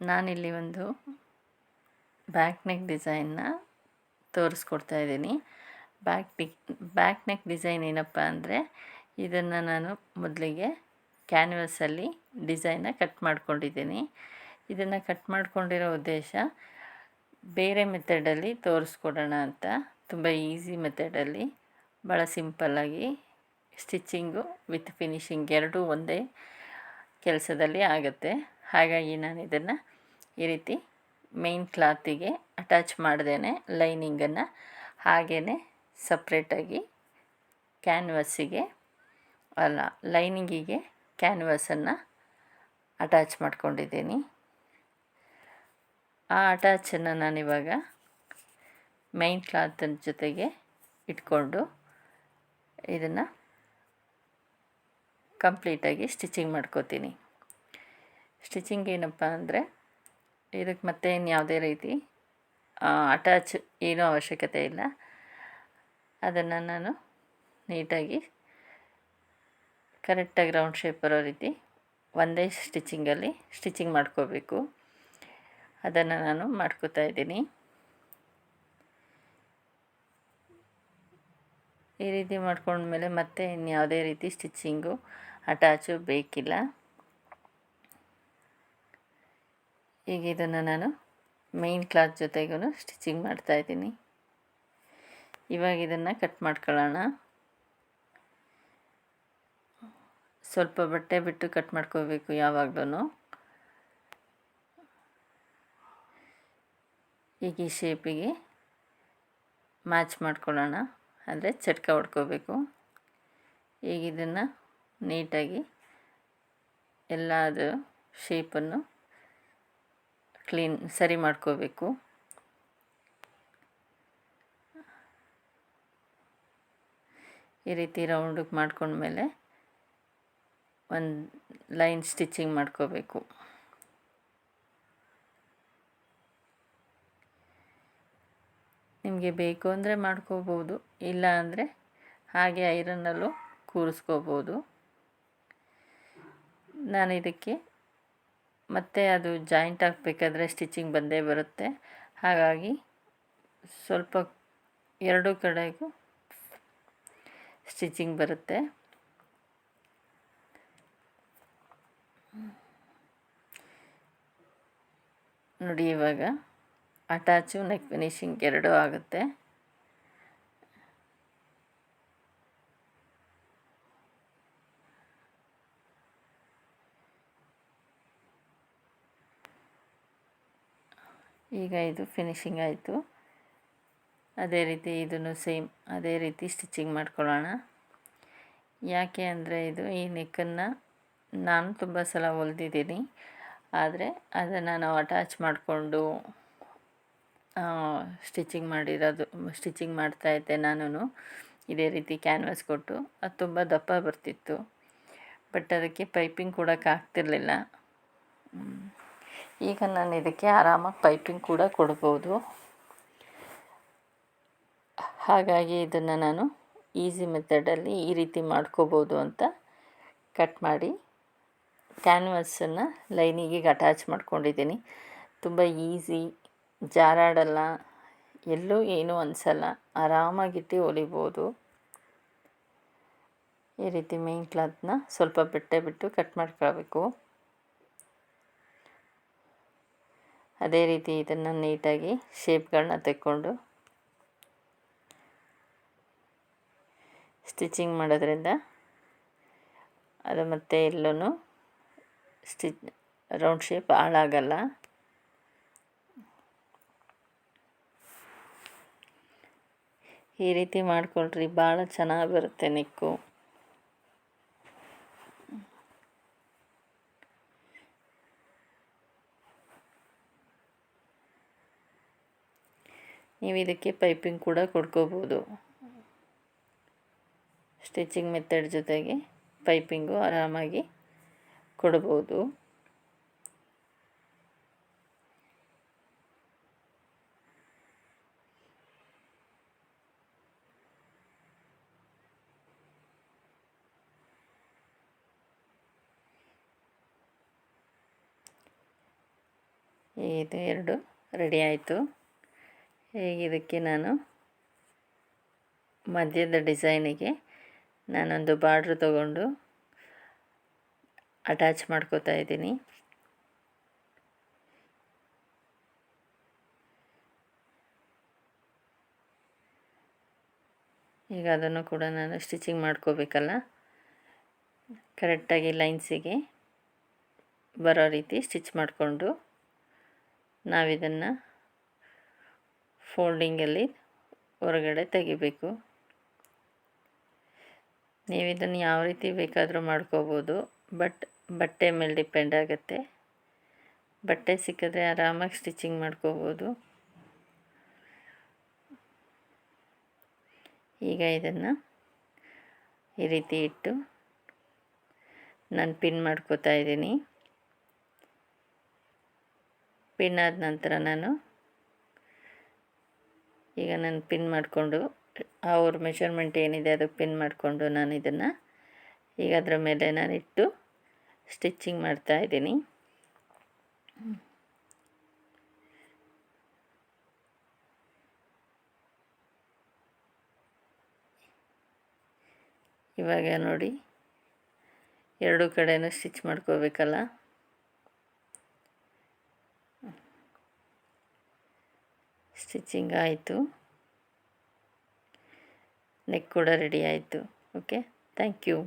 ನಾನಿಲ್ಲಿ ಒಂದು back neck ಡಿಸೈನ್ನ ತೋರಿಸ್ಕೊಡ್ತಾ ಇದ್ದೀನಿ. ಬ್ಯಾಕ್ ಡಿ ಬ್ಯಾಕ್ ನೆಕ್ ಡಿಸೈನ್ ಏನಪ್ಪ ಅಂದರೆ ಇದನ್ನು ನಾನು ಮೊದಲಿಗೆ ಕ್ಯಾನ್ವಸಲ್ಲಿ ಡಿಸೈನ್ನ ಕಟ್ ಮಾಡ್ಕೊಂಡಿದ್ದೀನಿ. ಇದನ್ನು ಕಟ್ ಮಾಡ್ಕೊಂಡಿರೋ ಉದ್ದೇಶ ಬೇರೆ ಮೆಥಡಲ್ಲಿ ತೋರಿಸ್ಕೊಡೋಣ ಅಂತ. ತುಂಬ ಈಸಿ ಮೆಥಡಲ್ಲಿ ಭಾಳ ಸಿಂಪಲ್ಲಾಗಿ ಸ್ಟಿಚ್ಚಿಂಗು ವಿತ್ ಫಿನಿಶಿಂಗ್ ಎರಡೂ ಒಂದೇ ಕೆಲಸದಲ್ಲಿ ಆಗುತ್ತೆ. ಹಾಗಾಗಿ ನಾನು ಇದನ್ನು ಈ ರೀತಿ ಮೇನ್ ಕ್ಲಾತಿಗೆ ಅಟ್ಯಾಚ್ ಮಾಡ್ದೇ ಲೈನಿಂಗನ್ನು ಹಾಗೇ ಸಪ್ರೇಟಾಗಿ ಕ್ಯಾನ್ವಸ್ಸಿಗೆ ಅಲ್ಲ ಲೈನಿಂಗಿಗೆ ಕ್ಯಾನ್ವಸನ್ನು ಅಟ್ಯಾಚ್ ಮಾಡ್ಕೊಂಡಿದ್ದೀನಿ. ಆ ಅಟ್ಯಾಚನ್ನು ನಾನಿವಾಗ ಮೈನ್ ಕ್ಲಾತನ ಜೊತೆಗೆ ಇಟ್ಕೊಂಡು ಇದನ್ನು ಕಂಪ್ಲೀಟಾಗಿ ಸ್ಟಿಚಿಂಗ್ ಮಾಡ್ಕೋತೀನಿ. ಸ್ಟಿಚಿಂಗ್ ಏನಪ್ಪ ಅಂದರೆ ಇದಕ್ಕೆ ಮತ್ತೆ ಇನ್ಯಾವುದೇ ರೀತಿ ಅಟ್ಯಾಚ್ ಏನೂ ಅವಶ್ಯಕತೆ ಇಲ್ಲ. ಅದನ್ನು ನಾನು ನೀಟಾಗಿ ಕರೆಕ್ಟಾಗಿ ರೌಂಡ್ ಶೇಪ್ ಬರೋ ರೀತಿ ಒಂದೇ ಸ್ಟಿಚಿಂಗಲ್ಲಿ ಸ್ಟಿಚಿಂಗ್ ಮಾಡ್ಕೋಬೇಕು. ಅದನ್ನು ನಾನು ಮಾಡ್ಕೋತಾ ಇದ್ದೀನಿ. ಈ ರೀತಿ ಮಾಡ್ಕೊಂಡ್ಮೇಲೆ ಮತ್ತೆ ಇನ್ಯಾವುದೇ ರೀತಿ ಸ್ಟಿಚ್ಚಿಂಗು ಅಟ್ಯಾಚು ಬೇಕಿಲ್ಲ. ಈಗ ಇದನ್ನು ನಾನು ಮೈನ್ ಕ್ಲಾತ್ ಜೊತೆಗೂ ಸ್ಟಿಚಿಂಗ್ ಮಾಡ್ತಾಯಿದ್ದೀನಿ ಇವಾಗ ಇದನ್ನು ಕಟ್ ಮಾಡ್ಕೊಳ್ಳೋಣ. ಸ್ವಲ್ಪ ಬಟ್ಟೆ ಬಿಟ್ಟು ಕಟ್ ಮಾಡ್ಕೋಬೇಕು ಯಾವಾಗಲೂ ಈಗ ಈ ಶೇಪಿಗೆ ಮ್ಯಾಚ್ ಮಾಡ್ಕೊಳ್ಳೋಣ. ಅಂದರೆ ಚಟ್ಕ ಹೊಡ್ಕೋಬೇಕು. ಈಗ ಇದನ್ನು ನೀಟಾಗಿ ಎಲ್ಲದು ಶೇಪನ್ನು ಕ್ಲೀನ್ ಸರಿ ಮಾಡ್ಕೋಬೇಕು. ಈ ರೀತಿ ರೌಂಡಿಗೆ ಮಾಡ್ಕೊಂಡ್ಮೇಲೆ ಒಂದು ಲೈನ್ ಸ್ಟಿಚಿಂಗ್ ಮಾಡ್ಕೋಬೇಕು. ನಿಮಗೆ ಬೇಕು ಅಂದರೆ ಮಾಡ್ಕೋಬೋದು, ಇಲ್ಲ ಅಂದರೆ ಹಾಗೆ ಐರನ್ನಲ್ಲೂ ಕೂರಿಸ್ಕೋಬೋದು. ನಾನು ಇದಕ್ಕೆ ಮತ್ತೆ ಅದು ಜಾಯಿಂಟ್ ಹಾಕಬೇಕಾದ್ರೆ ಸ್ಟಿಚಿಂಗ್ ಬಂದೇ ಬರುತ್ತೆ. ಹಾಗಾಗಿ ಸ್ವಲ್ಪ ಎರಡೂ ಕಡೆಗೂ ಸ್ಟಿಚಿಂಗ್ ಬರುತ್ತೆ. ನೋಡಿ ಇವಾಗ ಅಟ್ಯಾಚು ನೆಕ್ ಫಿನಿಶಿಂಗ್ ಎರಡೂ ಆಗುತ್ತೆ. ಈಗ ಇದು ಫಿನಿಶಿಂಗ್ ಆಯಿತು. ಅದೇ ರೀತಿ ಇದನ್ನು ಸೇಮ್ ಅದೇ ರೀತಿ ಸ್ಟಿಚಿಂಗ್ ಮಾಡ್ಕೊಳ್ಳೋಣ. ಯಾಕೆ ಅಂದರೆ ಇದು ಈ ನೆಕ್ಕನ್ನು ನಾನು ತುಂಬ ಸಲ ಹೊಲ್ದಿದ್ದೀನಿ. ಆದರೆ ಅದನ್ನು ನಾವು ಅಟ್ಯಾಚ್ ಮಾಡಿಕೊಂಡು ಸ್ಟಿಚಿಂಗ್ ಮಾಡಿರೋದು ಸ್ಟಿಚಿಂಗ್ ಮಾಡ್ತಾಯಿದ್ದೆ ನಾನು ಇದೇ ರೀತಿ ಕ್ಯಾನ್ವಾಸ್ ಕೊಟ್ಟು. ಅದು ತುಂಬ ದಪ್ಪ ಬರ್ತಿತ್ತು. ಬಟ್ ಅದಕ್ಕೆ ಪೈಪಿಂಗ್ ಕೊಡೋಕ್ಕಾಗ್ತಿರ್ಲಿಲ್ಲ ಈಗ ನಾನು ಇದಕ್ಕೆ ಆರಾಮಾಗಿ ಪೈಪಿಂಗ್ ಕೂಡ ಕೊಡ್ಬೋದು. ಹಾಗಾಗಿ ಇದನ್ನು ನಾನು ಈಸಿ ಮೆಥಡಲ್ಲಿ ಈ ರೀತಿ ಮಾಡ್ಕೋಬೋದು ಅಂತ ಕಟ್ ಮಾಡಿ ಕ್ಯಾನ್ವಸನ್ನು ಲೈನಿಗೆ ಅಟ್ಯಾಚ್ ಮಾಡ್ಕೊಂಡಿದ್ದೀನಿ. ತುಂಬ ಈಸಿ, ಜಾರಾಡಲ್ಲ, ಎಲ್ಲೂ ಏನೂ ಅನಿಸಲ್ಲ ಆರಾಮಾಗಿಟ್ಟು ಹೊಲಿಬೋದು. ಈ ರೀತಿ ಮೇನ್ ಕ್ಲಾತ್ನ ಸ್ವಲ್ಪ ಬಿಟ್ಟೆ ಬಿಟ್ಟು ಕಟ್ ಮಾಡ್ಕೊಳ್ಬೇಕು. ಅದೇ ರೀತಿ ಇದನ್ನು ನೀಟಾಗಿ ಶೇಪ್ಗಳನ್ನ ತೆಕ್ಕೊಂಡು ಸ್ಟಿಚಿಂಗ್ ಮಾಡೋದ್ರಿಂದ ಅದು ಮತ್ತೆ ಎಲ್ಲೂ ಸ್ಟಿಚ್ ರೌಂಡ್ ಶೇಪ್ ಹಾಳಾಗಲ್ಲ. ಈ ರೀತಿ ಮಾಡಿಕೊಳ್ರಿ ಭಾಳ ಚೆನ್ನಾಗಿ ಬರುತ್ತೆ ನೆಕ್ಕು. ನೀವು ಇದಕ್ಕೆ ಪೈಪಿಂಗ್ ಕೂಡ ಕೊಡ್ಕೋಬೋದು. ಸ್ಟಿಚಿಂಗ್ ಮೆಥಡ್ ಜೊತೆಗೆ ಪೈಪಿಂಗು ಆರಾಮಾಗಿ ಕೊಡ್ಬೋದು. ಇದು ಎರಡು ರೆಡಿ ಆಯಿತು. ಇದಕ್ಕೆ ನಾನು ಮಧ್ಯದ ಡಿಸೈನಿಗೆ ನಾನೊಂದು ಬಾರ್ಡ್ರ್ ತಗೊಂಡು ಅಟ್ಯಾಚ್ ಮಾಡ್ಕೋತಾ ಇದ್ದೀನಿ. ಈಗ ಅದನ್ನು ಕೂಡ ನಾನು ಸ್ಟಿಚಿಂಗ್ ಮಾಡ್ಕೋಬೇಕಲ್ಲ? ಕರೆಕ್ಟಾಗಿ ಲೈನ್ಸಿಗೆ ಬರೋ ರೀತಿ ಸ್ಟಿಚ್ ಮಾಡಿಕೊಂಡು ನಾವಿದನ್ನು ಫೋಲ್ಡಿಂಗಲ್ಲಿ ಹೊರಗಡೆ ತೆಗಿಬೇಕು. ನೀವು ಇದನ್ನು ಯಾವ ರೀತಿ ಬೇಕಾದರೂ ಮಾಡ್ಕೋಬೋದು. ಬಟ್, ಬಟ್ಟೆ ಮೇಲೆ ಡಿಪೆಂಡ್ ಆಗುತ್ತೆ. ಬಟ್ಟೆ ಸಿಕ್ಕಿದ್ರೆ ಆರಾಮಾಗಿ ಸ್ಟಿಚಿಂಗ್ ಮಾಡ್ಕೋಬೋದು. ಈಗ ಇದನ್ನು ಈ ರೀತಿ ಇಟ್ಟು ನಾನು ಪಿನ್ ಮಾಡ್ಕೋತಾ ಇದ್ದೀನಿ. ಪಿನ್ ಆದ ನಂತರ ನಾನು ಈಗ ನಾನು ಪಿನ್ ಮಾಡಿಕೊಂಡು, ಅವ್ರ ಮೆಷರ್ಮೆಂಟ್ ಏನಿದೆ ಅದು ಪಿನ್ ಮಾಡಿಕೊಂಡು ನಾನು ಇದನ್ನು ಈಗ ಅದರ ಮೇಲೆ ನಾನು ಇಟ್ಟು ಸ್ಟಿಚ್ಚಿಂಗ್ ಮಾಡ್ತಾ ಇದ್ದೀನಿ. ಇವಾಗ ನೋಡಿ, ಎರಡು ಕಡೆಯೂ ಸ್ಟಿಚ್ ಮಾಡ್ಕೋಬೇಕಲ್ಲ? ಸ್ಟಿಚಿಂಗ್ ಆಯಿತು. ನೆಕ್ ಕೂಡ ರೆಡಿ ಆಯಿತು. Okay thank you